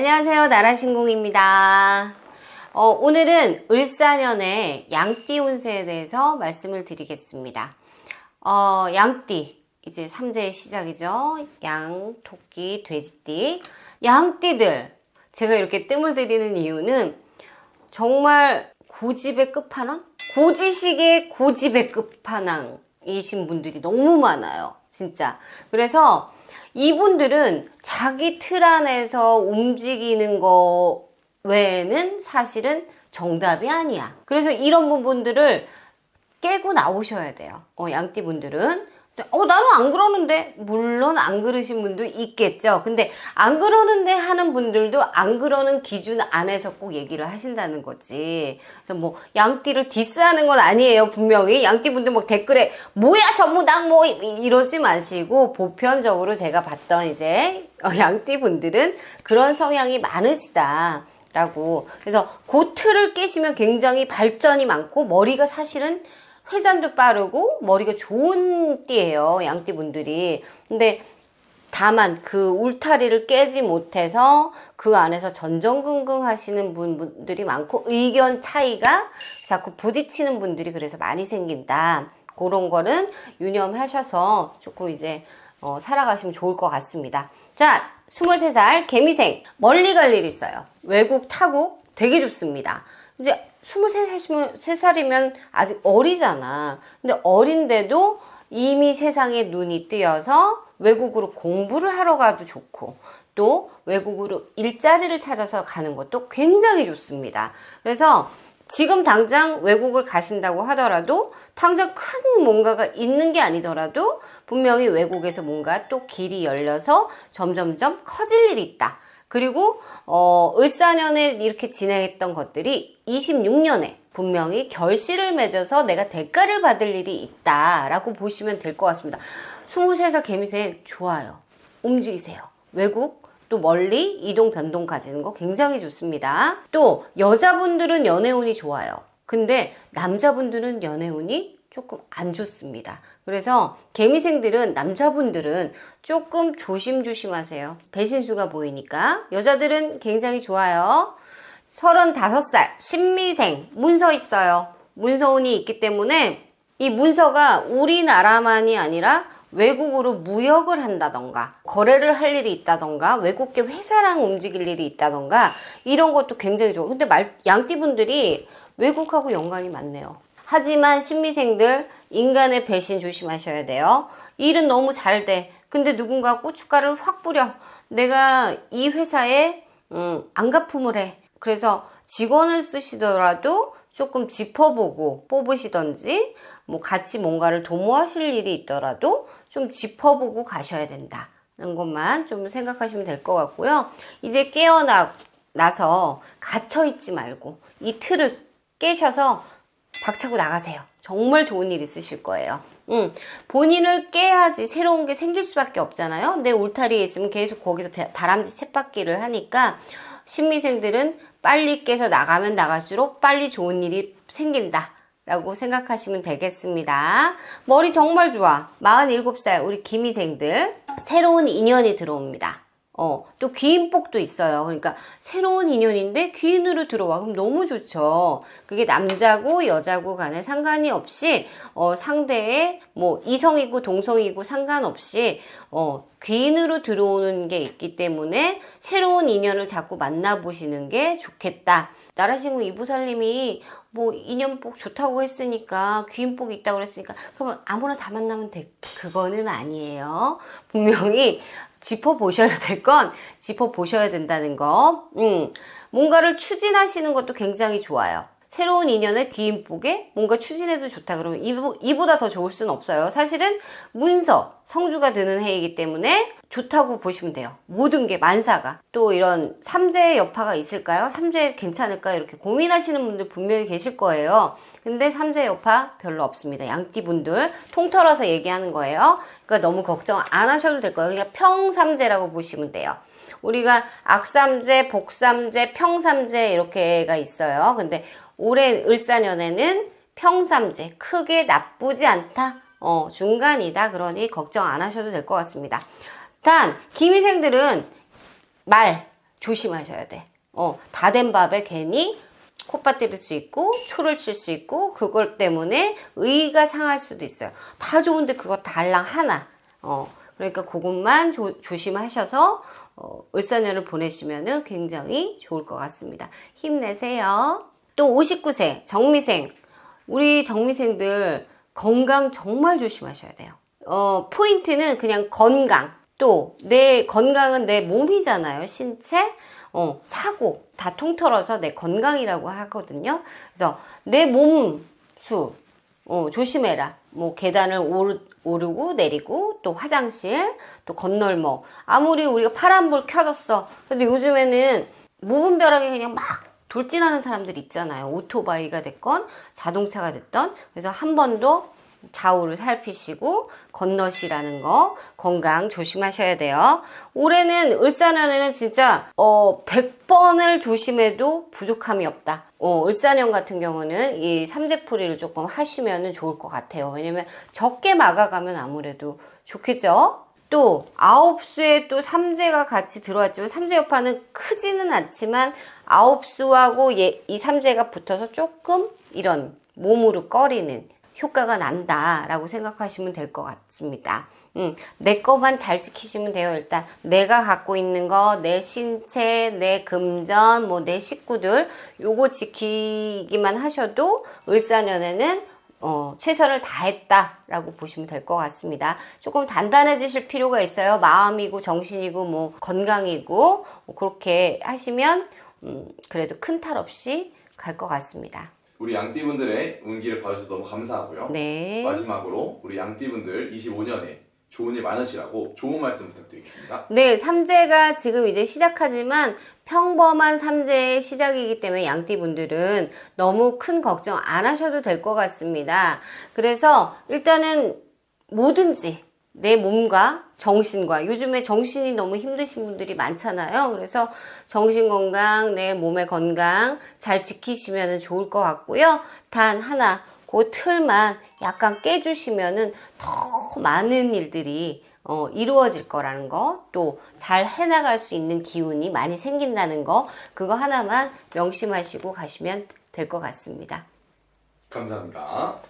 안녕하세요. 나라신공입니다. 어, 오늘은 을사년의 양띠 운세에 대해서 말씀을 드리겠습니다. 어, 양띠. 이제 삼재의 시작이죠. 양, 토끼, 돼지띠. 양띠들. 제가 이렇게 뜸을 들이는 이유는 정말 고집의 끝판왕? 고지식의 고집의 끝판왕이신 분들이 너무 많아요. 진짜. 그래서 이분들은 자기 틀 안에서 움직이는 거 외에는 사실은 정답이 아니야. 그래서 이런 부분들을 깨고 나오셔야 돼요. 어, 양띠 분들은. 어, 나는 안 그러는데. 물론 안 그러신 분도 있겠죠. 근데 안 그러는데 하는 분들도 안 그러는 기준 안에서 꼭 얘기를 하신다는 거지. 그래서 뭐, 양띠를 디스하는 건 아니에요. 분명히. 양띠 분들 막 댓글에, 뭐야, 전부 낭뭐 이러지 마시고, 보편적으로 제가 봤던 이제, 어, 양띠 분들은 그런 성향이 많으시다. 라고. 그래서 그 틀을 깨시면 굉장히 발전이 많고, 머리가 사실은 회전도 빠르고 머리가 좋은 띠예요. 양띠 분들이. 근데 다만 그 울타리를 깨지 못해서 그 안에서 전전긍긍 하시는 분들이 많고 의견 차이가 자꾸 부딪히는 분들이 그래서 많이 생긴다. 그런 거는 유념하셔서 조금 이제 어, 살아가시면 좋을 것 같습니다. 자, 23살 개미생 멀리 갈 일 있어요. 외국 타국 되게 좋습니다. 이제 23살이면 아직 어리잖아. 근데 어린데도 이미 세상에 눈이 뜨여서 외국으로 공부를 하러 가도 좋고 또 외국으로 일자리를 찾아서 가는 것도 굉장히 좋습니다. 그래서 지금 당장 외국을 가신다고 하더라도 당장 큰 뭔가가 있는 게 아니더라도 분명히 외국에서 뭔가 또 길이 열려서 점점점 커질 일이 있다. 그리고 어, 을사년에 이렇게 진행했던 것들이 26년에 분명히 결실을 맺어서 내가 대가를 받을 일이 있다라고 보시면 될 것 같습니다. 23살 개미생 좋아요. 움직이세요. 외국 또 멀리 이동 변동 가지는 거 굉장히 좋습니다. 또 여자분들은 연애운이 좋아요. 근데 남자분들은 연애운이 조금 안 좋습니다. 그래서 개미생들은 남자분들은 조금 조심조심하세요. 배신수가 보이니까 여자들은 굉장히 좋아요. 35살 신미생 문서 있어요. 문서운이 있기 때문에 이 문서가 우리나라만이 아니라 외국으로 무역을 한다던가 거래를 할 일이 있다던가 외국계 회사랑 움직일 일이 있다던가 이런 것도 굉장히 좋아. 근데 말, 양띠분들이 외국하고 연관이 많네요. 하지만 신미생들 인간의 배신 조심하셔야 돼요. 일은 너무 잘 돼. 근데 누군가 고춧가루를 확 뿌려. 내가 이 회사에 음, 안가품을 해. 그래서 직원을 쓰시더라도 조금 짚어보고 뽑으시던지 뭐 같이 뭔가를 도모하실 일이 있더라도 좀 짚어보고 가셔야 된다. 는 것만 좀 생각하시면 될 것 같고요. 이제 깨어나서 갇혀있지 말고 이 틀을 깨셔서 박차고 나가세요. 정말 좋은 일 있으실 거예요. 음, 본인을 깨야지 새로운 게 생길 수밖에 없잖아요. 내 울타리에 있으면 계속 거기서 다람쥐 챗바퀴를 하니까 신미생들은 빨리 깨서 나가면 나갈수록 빨리 좋은 일이 생긴다. 라고 생각하시면 되겠습니다. 머리 정말 좋아. 47살 우리 기미생들 새로운 인연이 들어옵니다. 어, 또 귀인복도 있어요. 그러니까 새로운 인연인데 귀인으로 들어와. 그럼 너무 좋죠. 그게 남자고 여자고 간에 상관이 없이 어, 상대의 뭐 이성이고 동성이고 상관없이 어, 귀인으로 들어오는 게 있기 때문에 새로운 인연을 자꾸 만나보시는 게 좋겠다. 나라신구 이부살님이 뭐 인연복 좋다고 했으니까 귀인복 있다고 그랬으니까 그러면 아무나 다 만나면 돼. 그거는 아니에요. 분명히 짚어보셔야 될 건 짚어보셔야 된다는 거. 음, 뭔가를 추진하시는 것도 굉장히 좋아요. 새로운 인연의 귀인복에 뭔가 추진해도 좋다 그러면 이보, 이보다 더 좋을 수는 없어요. 사실은 문서, 성주가 드는 해이기 때문에 좋다고 보시면 돼요. 모든 게 만사가. 또 이런 삼재의 여파가 있을까요? 삼재 괜찮을까요? 이렇게 고민하시는 분들 분명히 계실 거예요. 근데 삼재 여파 별로 없습니다. 양띠분들 통틀어서 얘기하는 거예요. 그러니까 너무 걱정 안 하셔도 될 거예요. 그냥 평삼재라고 보시면 돼요. 우리가 악삼재, 복삼재, 평삼재 이렇게가 있어요. 근데 올해 을사년에는 평삼재 크게 나쁘지 않다. 어, 중간이다. 그러니 걱정 안 하셔도 될 것 같습니다. 단, 기미생들은 말 조심하셔야 돼. 어, 다 된 밥에 괜히 때릴 수 있고 초를 칠 수 있고 그걸 때문에 의가 상할 수도 있어요. 다 좋은데 그거 달랑 하나. 어, 그러니까 그것만 조, 조심하셔서 어, 을사년을 보내시면은 굉장히 좋을 것 같습니다. 힘내세요. 또 59세 정미생 우리 정미생들 건강 정말 조심하셔야 돼요. 어, 포인트는 그냥 건강. 또 내 건강은 내 몸이잖아요. 신체, 어, 사고 다 통틀어서 내 건강이라고 하거든요. 그래서 내 몸수 어, 조심해라. 뭐 계단을 오르, 오르고 내리고 또 화장실 또 건널목 아무리 우리가 파란불 켜졌어. 근데 요즘에는 무분별하게 그냥 막 돌진하는 사람들 있잖아요. 오토바이가 됐건 자동차가 됐던 그래서 한 번도 좌우를 살피시고 건너시라는 거 건강 조심하셔야 돼요. 올해는 을사년에는 진짜 어 100번을 조심해도 부족함이 없다. 어, 을사년 같은 경우는 이 삼재풀이를 조금 하시면 좋을 것 같아요. 왜냐면 적게 막아가면 아무래도 좋겠죠? 또 아홉 수에 또 삼재가 같이 들어왔지만 삼재 여파는 크지는 않지만 아홉 수하고 예, 이 삼재가 붙어서 조금 이런 몸으로 꺼리는 효과가 난다라고 생각하시면 될 것 같습니다. 음, 내 것만 잘 지키시면 돼요. 일단 내가 갖고 있는 거, 내 신체, 내 금전, 뭐 내 식구들 요거 지키기만 하셔도 을사년에는 어, 최선을 다했다라고 보시면 될 것 같습니다. 조금 단단해지실 필요가 있어요. 마음이고 정신이고 뭐 건강이고 뭐 그렇게 하시면 음, 그래도 큰 탈 없이 갈 것 같습니다. 우리 양띠분들의 운기를 봐주셔서 너무 감사하고요. 네. 마지막으로 우리 양띠분들 25년에 좋은 일 많으시라고 좋은 말씀 부탁드리겠습니다. 네, 삼재가 지금 이제 시작하지만 평범한 삼재의 시작이기 때문에 양띠분들은 너무 큰 걱정 안 하셔도 될 것 같습니다. 그래서 일단은 뭐든지 내 몸과 정신과 요즘에 정신이 너무 힘드신 분들이 많잖아요. 그래서 정신 건강, 내 몸의 건강 잘 지키시면 좋을 것 같고요. 단 하나, 그 틀만 약간 깨주시면은 더 많은 일들이 어, 이루어질 거라는 거, 또 잘 해나갈 수 있는 기운이 많이 생긴다는 거, 그거 하나만 명심하시고 가시면 될 것 같습니다. 감사합니다.